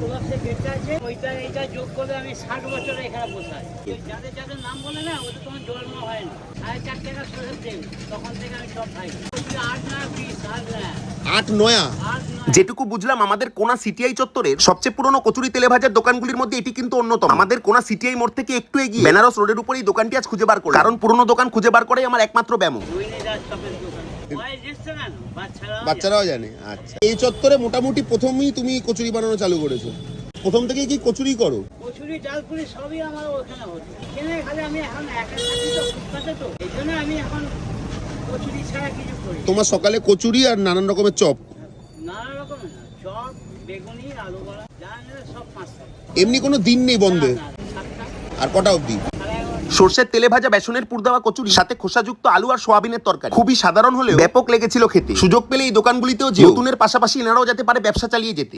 কোলাপসে গেটটা আছে ওইটা এইটা যোগ করে আমি ষাট বছরে এখানে বসে আছি যাদের যাদের নাম বলে না ওদের তখন জন্ম হয় না। সাড়ে চার টাকা সোজা তেল তখন থেকে আমি সব খাই। আট না বিশ আট না। আট নয়া? আট যেটুকু বুঝলাম আমাদের কোনা সিটিআই চত্বরের সবচেয়ে পুরনো কচুরি তেলে ভাজার দোকানগুলির মধ্যে এটি কিন্তু অন্যতম। আমাদের কোনা সিটিআই মোড় থেকে একটু এগিয়ে বেনারস রোডের উপর এই দোকানটি আজ খুঁজে বার করে কারণ পুরনো দোকান খুঁজে বার করাই আমার একমাত্র কেন বাচ্চারা বাচ্চারাও জানে আচ্ছা। এই চত্বরে মোটামুটি প্রথমেই তুমি কচুরি বানানো চালু করেছ। প্রথম থেকেই কি কচুরি করো? কচুরি ডালপুরি সবই আমার ওখানে হচ্ছে এখানে খালি আমি এখন একা থাকি তো ফুটপাতে তো এই জন্য আমি এখন কচুরি ছাড়া কিছু করি তোমার সকালে কচুরি আর নানান রকমের চপ। নানা রকমের চপ বেগুনি আলু বড়া যা সব পাঁচটা এমনি কোনো দিন নেই বন্ধে? আর কটা অবধি? সর্ষের তেলে ভাজা বেসনের পুর দেওয়া কচুরি সাথে খোসাযুক্ত আলু আর সোয়াবিনের তরকারি। খুবই সাধারণ হলেও ব্যাপক লেগেছিল খেতে। সুযোগ পেলে এই দোকানগুলিতেও যে নতুনের পাশাপাশি এনারাও যেতে পারে ব্যবসা চালিয়ে যেতে।